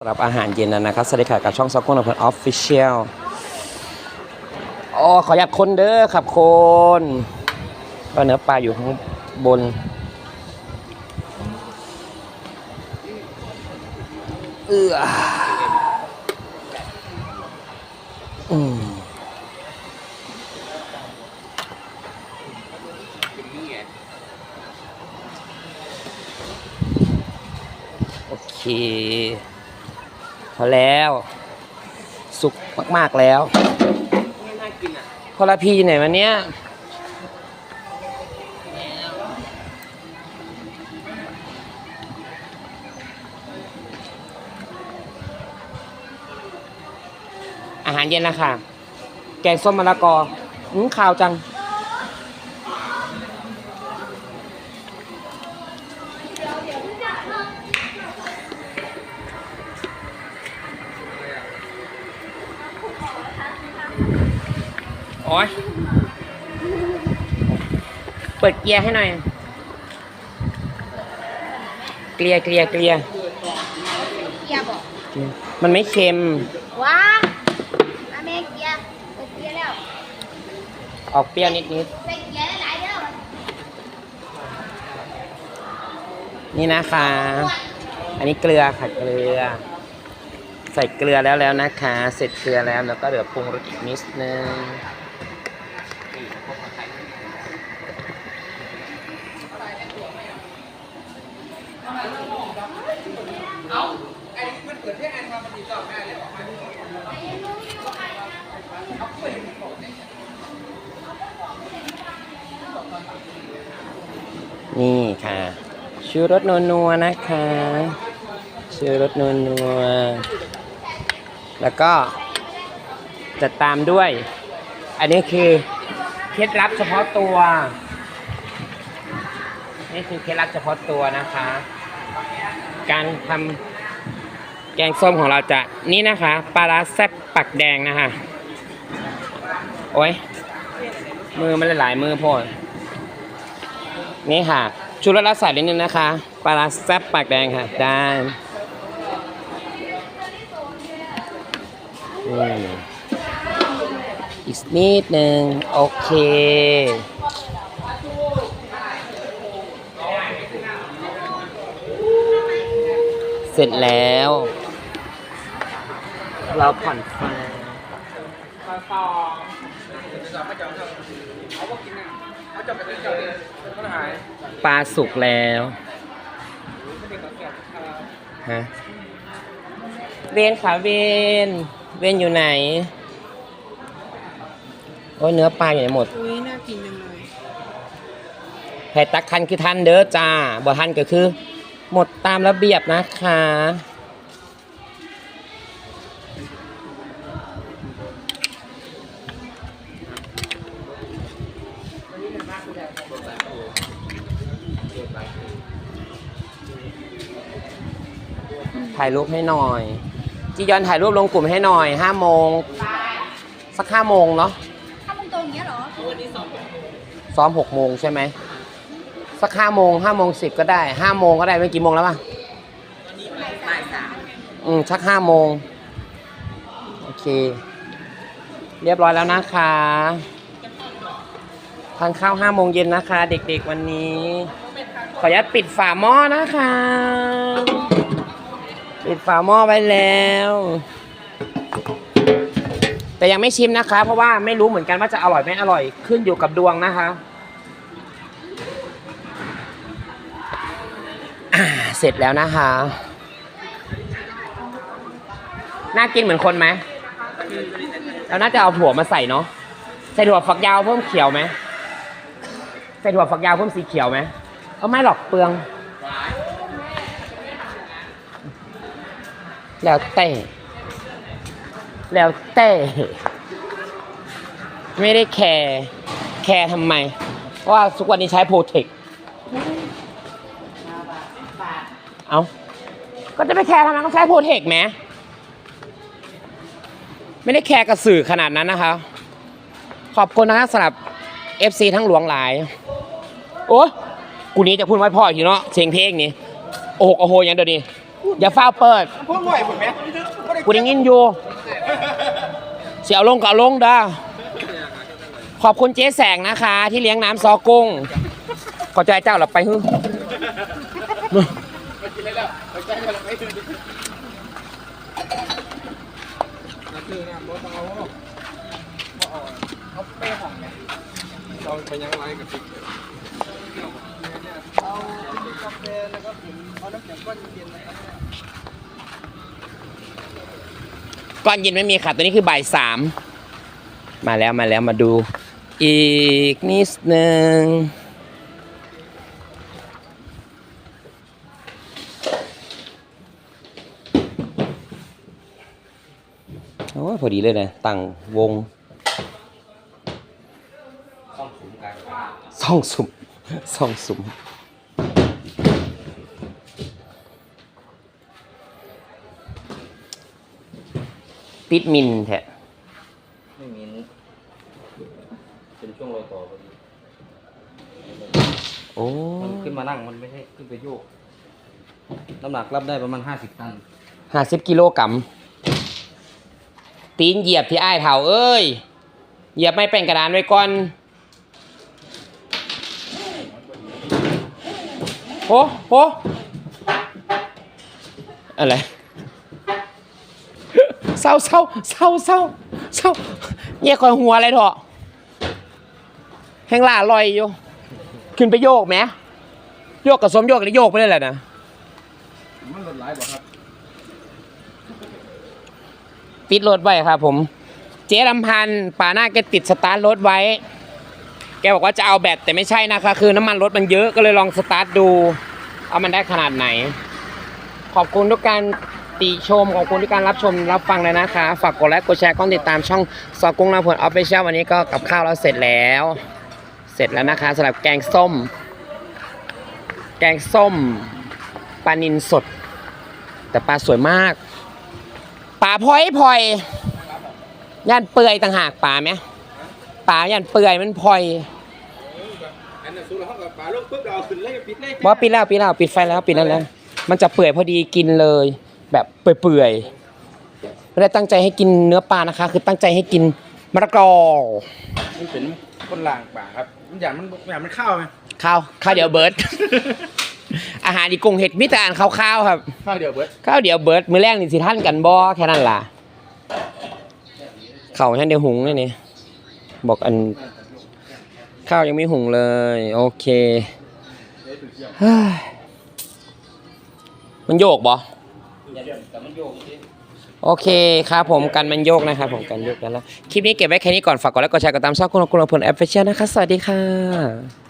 สำหรับอาหารเย็นนะครับสวัสดีค่ะกับช่องซอกกุ้งนพลออฟฟิเชียลอ๋อขออยากคนเด้อครับคนก็เนื้อปลาอยู่ข้างบนเอืออืมโอเค พอแล้ว สุกมากๆแล้วไม่น่ากินอะพอละพีไหนวันเนี้ยอาหารเย็นแล้วค่ะแกงส้มมะละกออืมข่าวจัง โอ้ยเปิดเกียร์ให้หน่อย เกลียร์เกลียร์เกลียร์เกียร์บอกมันไม่เค็ม ว้าอาเมเกียร์เปิดเกียร์แล้ว ออกเปรี้ยวนิดใส่เกียร์หลายๆเด้อๆนี่นะคะ อันนี้เกลือค่ะเกลือใส่เกลือแล้วแล้วนะคะ เสร็จเกลือแล้วแล้วก็เหลือปรุงรสอีกนิดนึงนี่ค่ะ ชูรสนัวๆนะคะ ชูรสนัวๆ แล้วก็จะตามด้วย อันนี้คือเคล็ดลับเฉพาะตัว นี่คือเคล็ดลับเฉพาะตัวนะคะ การทำแกงส้มของเราจะนี่นะคะปลาร้าแซ่บปักแดงนะคะโอ้ยมือมันหลายมือพดนี่ค่ะชุดละละใส่นิดนึงนะคะปลาร้าแซ่บปากแดงค่ะได้ อีกนิดหนึ่งโอเคเสร็จแล้ว เราผ่อนไฟปลาสุกแล้วฮะเวนขาเวน เวนอยู่ไหน โอ้ยเนื้อปลาอยู่ไหนหมด อุ้ยน่ากินจังเลยแผ่ตักทันคือทันเด้อจ้าบ่ทันก็คือ หมดตามระเบียบนะคะ ถ่ายรูปให้หน่อย จียอนถ่ายรูปลงกลุ่มให้หน่อยห้าโมงสักห้าโมงเนาะถ้ามึงตรงอย่างเงี้ยเหรอ ซ้อมหกโมงใช่ไหมสักห้าโมงห้าโมงสิบก็ได้ห้าโมงก็ได้ไม่กี่โมงแล้วป่ะบ่ายสามอืมสักห้าโมงโอเค เรียบร้อยแล้วนะคะทานข้าวห้าโมงเย็นนะคะ เด็กๆวันนี้ ขออนุญาตปิดฝาหม้อนะคะ ปิดฝาหม้อไว้แล้ว แต่ยังไม่ชิมนะคะ เพราะว่าไม่รู้เหมือนกันว่าจะอร่อยไม่อร่อยขึ้นอยู่กับดวงนะคะเสร็จแล้วนะคะ น่ากินเหมือนคนไหมเราน่าจะเอาถั่วมาใส่เนาะ ใส่ถั่วฝักยาวเพิ่มเขียวไหม ใส่ถั่วฝักยาวเพิ่มสีเขียวไหมก็ไม่หรอกเปลือง แล้วแต่แล้วแต่ไม่ได้แคร์แคร์ทำไม เพราะว่าทุกวันนี้ใช้โปรเทคเอาก็จะไปแคร์ทำไมต้องใช้โปรเทคไหมไม่ได้แคร์กับสื่อขนาดนั้นนะคะ ขอบคุณนะครับสำหรับ FC ทั้งหลวงหลาย โอ้กูนี้จะพูดไว้พ่ออีกทีเนาะเสียงเพลงนี้โอ้โหโอ้โหย่างเดี๋ยวนี้ อย่าฟ้าวเปิดพวกหน่วยผมไหมกูได้ยินอยู่ เสียเอาลงก็เอาลงเด้อขอบคุณเจ๊แสงนะคะ ที่เลี้ยงน้ำซอกุ้ง ขอใจเจ้าหลับไปฮึเราแฟนะครับผมเอาน้ำแข็งก้อนเย็นๆนะครับก้อนเย็นไม่มีค่ะตัวนี้คือบ่ายสามมาแล้วมาแล้วมาดู อีกนิดหนึ่งโอ้พอดีเลยนะตั้งวงซ่องสุมซ่องสุมซ่องสุม ติดมินแท้ไม่มีเป็นช่วงรอยต่อพอดีโอ้มันขึ้นมานั่งมันไม่ใช่ขึ้นไปโยกน้ำหนักรับได้ประมาณห้าสิบตันห้าสิบกิโลกรัมตีนเหยียบที่อ้ายเถาเอ้ย เหยียบไม่เป็นกระดานไว้ก่อน โอ้โหอะไร เศร้าเศร้าเศร้าเศร้าเศร้าแย่คอยหัวอะไรเถอะแห้งล่าลอยอยู่ ขึ้นไปโยกไหมโยกกับสมโยกหรือโยกไปเลยแหละนะมันลดหลายบ่ครับปิดรถไว้ครับผม เจ๊ลำพันธ์ป่าหน้าแกติดสตาร์ทรถไว้ แกบอกว่าจะเอาแบตแต่ไม่ใช่นะคะ คือน้ำมันรถมันเยอะก็เลยลองสตาร์ทดู เอามันได้ขนาดไหน ขอบคุณทุกการ ติชมขอบคุณทุกการรับชมรับฟังเลยนะคะ ฝากกดไลค์กดแชร์กดติดตามช่องสอกุ้งนาผลออฟฟิเชียลวันนี้ก็กับข้าวเราเสร็จแล้ว เสร็จแล้วนะคะสำหรับแกงส้ม แกงส้มปลานินสด แต่ปลาสวยมากปลาพลอยพลอยย่านเปื่อยต่างหากปลาไหมปลาย่านเปื่อยมันพลอยวเขากับปลาลูกปุ๊บเราเอาขึ้นเลยปิดเลยบอปิดแล้วปิดแล้วปิดไฟแล้วปิดแล้วแล้วมันจะเปื่อยพอดีกินเลย แบบเปื่อยๆไม่ได้ตั้งใจให้กินเนื้อปลานะคะ คือตั้งใจให้กินมะละกอมันเป็นคนล่างปลาครับมันอย่างมันอย่างมันข้าวไหมข้าวข้าวเดี๋ยวเบิร์ดอาหารอีกกงเห็ดมิแต่อ่านข้าวๆครับข้าวเดียวเบิร์ดข้าวเดี๋ยวเบิร์ดมือแรกนี่สิท่านกันบอแค่นั้นล่ะข้าวฉันเดี๋ยวหุงเลยนี่บอกอันข้าวยังไม่หุงเลย โอเคเฮ้ยมันโยกบอแต่มัน โอเคครับผมกันมันโยกนะครับผมกันโยกกันแล้วคลิปนี้เก็บไว้แค่นี้ก่อนฝากกดไลค์กดแชร์กดตามช่องคุณคุณลำพลแอปเฟชเชียลนะคะสวัสดีค่ะ